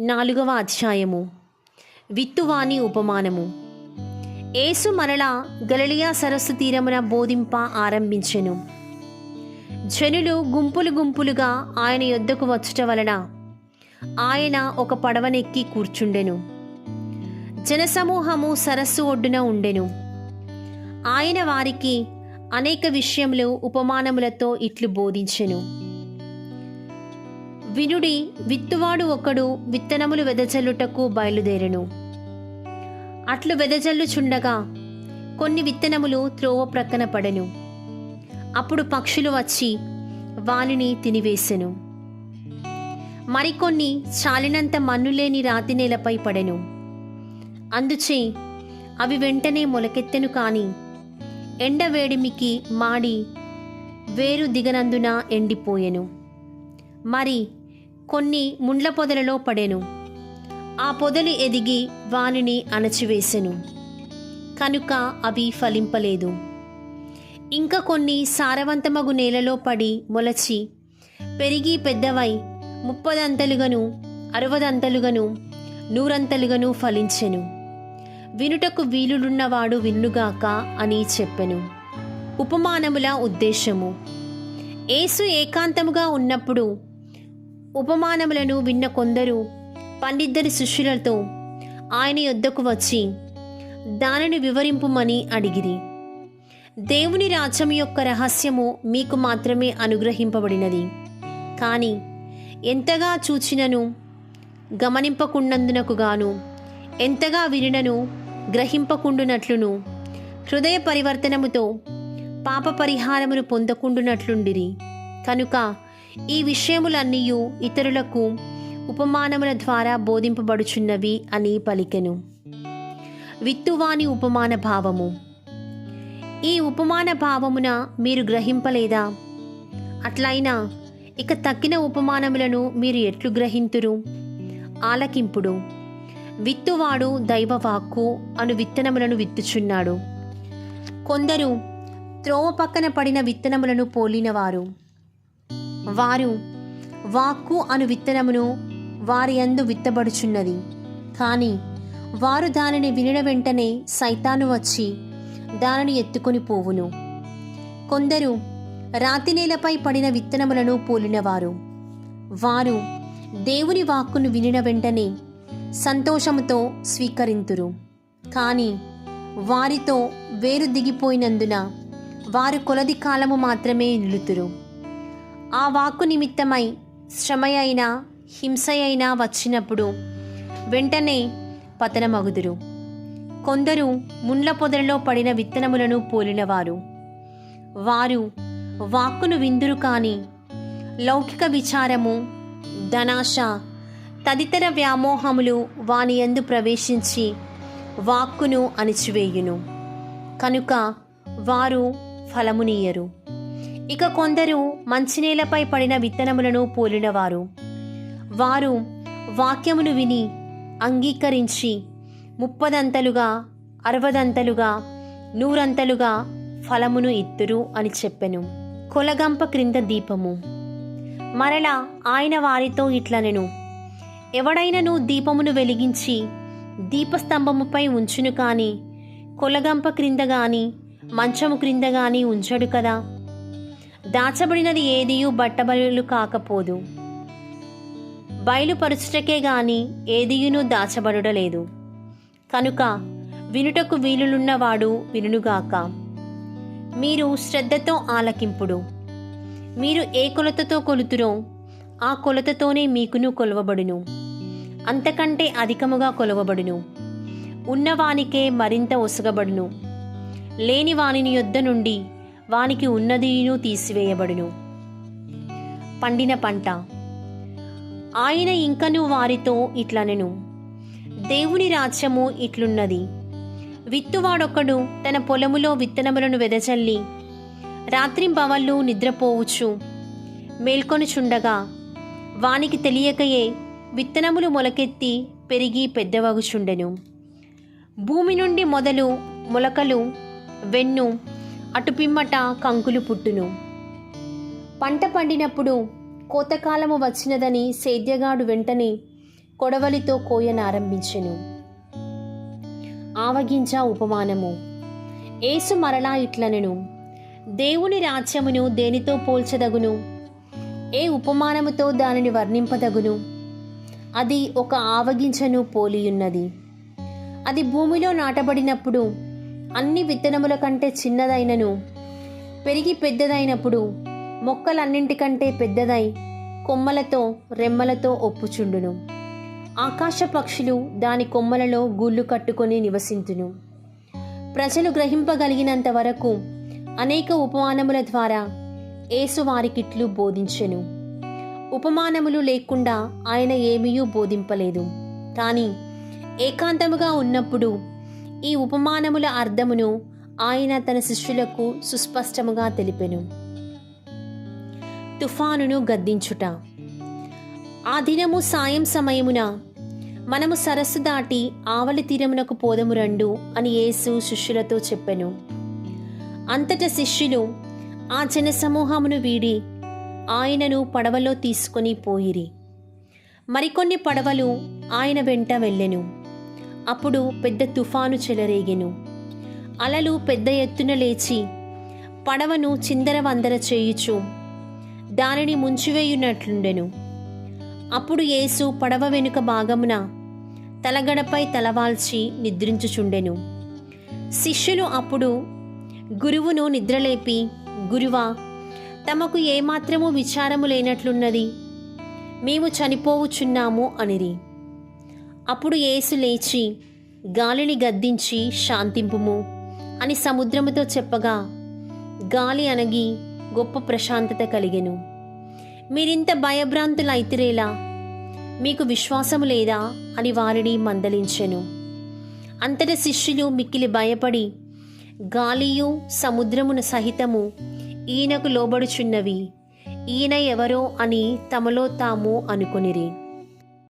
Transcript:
నాలుగవ అధ్యాయము. విత్తువాని ఉపమానము. ఏసు మరలా గలలియా సరస్సు తీరమున బోధింప ఆరంభించెను. జనులు గుంపులు గుంపులుగా ఆయన యొద్దకు వచ్చుట వలన ఆయన ఒక పడవనెక్కి కూర్చుండెను. జనసమూహము సరస్సు ఒడ్డున ఉండెను. ఆయన వారికి అనేక విషయములు ఉపమానములతో ఇట్లు బోధించెను. వినుడి విత్తువాడు ఒకడు విత్తనములు వెదజల్లుటకు బయలుదేరెను. అట్లు వెదజల్లుచుండగా కొన్ని విత్తనములు త్రోవ ప్రక్కన పడెను. అప్పుడు పక్షులు వచ్చి వానిని తినివేసెను. మరికొన్ని చాలినంత మన్ను లేని రాతి నేలపై పడెను. అందుచే అవి వెంటనే మొలకెత్తెను కాని ఎండవేడిమికి మాడి వేరు దిగనందున ఎండిపోయెను. మరి కొన్ని ముండ్ల పొదలలో పడెను. ఆ పొదలు ఎదిగి వానిని అణచివేసెను. కనుక అవి ఫలింపలేదు. ఇంకా కొన్ని సారవంతమగు నేలలో పడి మొలచి పెరిగి పెద్దవై ముప్పదంతలుగను అరవదంతలుగను నూరంతలుగను ఫలించెను. వినుటకు వీలుడున్నవాడు విన్నుగాక అని చెప్పెను. ఉపమానముల ఉద్దేశము. ఏసు ఏకాంతముగా ఉన్నప్పుడు ఉపమానములను విన్న కొందరు పండిద్దరి శిష్యులతో ఆయన యొద్దకు వచ్చి దానిని వివరింపుమని అడిగిరి. దేవుని రాజ్యం యొక్క రహస్యము మీకు మాత్రమే అనుగ్రహింపబడినది. కానీ ఎంతగా చూచినను గమనింపకుండందునకు గాను ఎంతగా వినినను గ్రహింపకుండునట్లును హృదయ పరివర్తనముతో పాప పరిహారమును పొందకుండునట్లుండిరి. కనుక ఈ విషయములన్నీ ఇతరులకు ఉపమానముల ద్వారా బోధింపబడుచున్నవి అని పలికెను. విత్తువాని ఉపమాన భావము. ఈ ఉపమాన భావమున మీరు గ్రహింపలేదా? అట్లయినా ఇక తక్కిన ఉపమానములను మీరు ఎట్లు గ్రహింతురు? ఆలకింపుడు. విత్తువాడు దైవవాక్కు అను విత్తనములను విత్తుచున్నాడు. కొందరు త్రోవ పక్కన పడిన విత్తనములను పోలినవారు. వారు వాక్కు అను విత్తనమును వారి అందు విత్తబడుచున్నది. కానీ వారు దానిని వినిన వెంటనే సైతాను వచ్చి దానిని ఎత్తుకొని పోవును. కొందరు రాతి నేలపై పడిన విత్తనములను పోలినవారు. వారు దేవుని వాక్కును వినిన వెంటనే సంతోషముతో స్వీకరింతురు. కానీ వారితో వేరు దిగిపోయినందున వారు కొలది కాలము మాత్రమే నిలుతురు. ఆ వాక్కు నిమిత్తమై శ్రమ అయినా హింస అయినా వచ్చినప్పుడు వెంటనే పతనమగుదురు. కొందరు ముండ్ల పొదలలో పడిన విత్తనములను పోలినవారు. వారు వాక్కును విందురు కాని లౌకిక విచారము ధనాశ తదితర వ్యామోహములు వాని యందు ప్రవేశించి వాక్కును అణిచివేయును. కనుక వారు ఫలమునీయరు ఇక కొందరు మంచినేలపై పడిన విత్తనములను పోలినవారు. వారు వాక్యమును విని అంగీకరించి ముప్పదంతలుగా అరవదంతలుగా నూరంతలుగా ఫలమును ఇత్తురు అని చెప్పెను. కొలగంప క్రింద దీపము. మరలా ఆయన వారితో ఇట్లనెను. ఎవడైనను దీపమును వెలిగించి దీపస్తంభముపై ఉంచును కాని కొలగంప క్రింద గాని మంచము క్రింద గాని ఉంచడు కదా? దాచబడినది ఏదియు బట్టబయలు కాకపోదు. బయలుపరుచుటకే గాని ఏదియును దాచబడుడలేదు కనుక వినుటకు వీలులున్నవాడు వినుగాక మీరు శ్రద్ధతో ఆలకింపుడు. మీరు ఏ కొలతతో కొలుతురో ఆ కొలతతోనే మీకును కొలవబడును. అంతకంటే అధికముగా కొలవబడును. ఉన్నవానికే మరింత ఒసగబడును. లేని వానిని యొద్ద నుండి వానికి ఉన్నదీను తీసివేయబడును. పండిన పంట. ఆయన ఇంకను వారితో ఇట్లనెను. దేవుని రాజ్యము ఇట్లున్నది. విత్తువాడొక్కడు తన పొలములో విత్తనములను వెదజల్లి రాత్రింబవళ్ళు నిద్రపోవచ్చు మేల్కొనుచుండగా వానికి తెలియకయే విత్తనములు మొలకెత్తి పెరిగి పెద్దవగుచుండెను. భూమి నుండి మొదలు మొలకలు వెన్ను అటుపిమ్మట కంకులు పుట్టును. పంట పండినప్పుడు కోతకాలము వచ్చినదని సేద్యగాడు వెంటనే కొడవలితో కోయనారంభించెను ఆవగింజ ఉపమానము. ఏసు మరలా ఇట్లనెను దేవుని రాజ్యమును దేనితో పోల్చదగును? ఏ ఉపమానముతో దానిని వర్ణింపదగును? అది ఒక ఆవగింజను పోలియున్నది. అది భూమిలో నాటబడినప్పుడు అన్ని విత్తనముల కంటే చిన్నదైనను. పెరిగి పెద్దదైనప్పుడు మొక్కలన్నింటికంటే పెద్దదై కొమ్మలతో రెమ్మలతో ఒప్పుచుండును. ఆకాశ పక్షులు దాని కొమ్మలలో గూళ్ళు కట్టుకొని నివసింతును. ప్రజలు గ్రహింపగలిగినంత వరకు అనేక ఉపమానముల ద్వారా యేసు వారికిట్లు బోధించెను. ఉపమానములు లేకుండా ఆయన ఏమీయూ బోధింపలేదు. కానీ ఏకాంతముగా ఉన్నప్పుడు ఈ ఉపమానముల అర్థమును ఆయన తన శిష్యులకు సుస్పష్టముగా తెలిపెను. తుఫానును గద్దించుట. ఆ దినము సాయం సమయమున మనము సరస్సు దాటి ఆవలి తీరమునకు పోదము రండు అని యేసు శిష్యులతో చెప్పెను. అంతట శిష్యులు ఆ జనసమూహమును వీడి ఆయనను పడవలో తీసుకొని పోయిరి. మరికొన్ని పడవలు ఆయన వెంట వెళ్ళెను. అప్పుడు పెద్ద తుఫాను చెలరేగెను. అలలు పెద్ద ఎత్తున లేచి పడవను చిందరవందర చేయుచు దానిని ముంచివేయునట్లుండెను. అప్పుడు యేసు పడవ వెనుక భాగమున తలగడపై తలవాల్చి నిద్రించుచుండెను. శిష్యులు అప్పుడు గురువును నిద్రలేపి గురువా తమకు ఏమాత్రము విచారము లేనట్లున్నది. మేము చనిపోవుచున్నాము అనిరి. అప్పుడు యేసు లేచి గాలిని గద్దించి శాంతింపుము అని సముద్రముతో చెప్పగా గాలి అనగి గొప్ప ప్రశాంతత కలిగెను. మీరింత భయభ్రాంతులైతిరేలా మీకు విశ్వాసము లేదా అని వారిని మందలించెను. అంతట శిష్యులు మిక్కిలి భయపడి గాలియు సముద్రమును సహితము ఈయనకు లోబడుచున్నవి. ఈయన ఎవరో అని తమలో తాము అనుకొనిరి.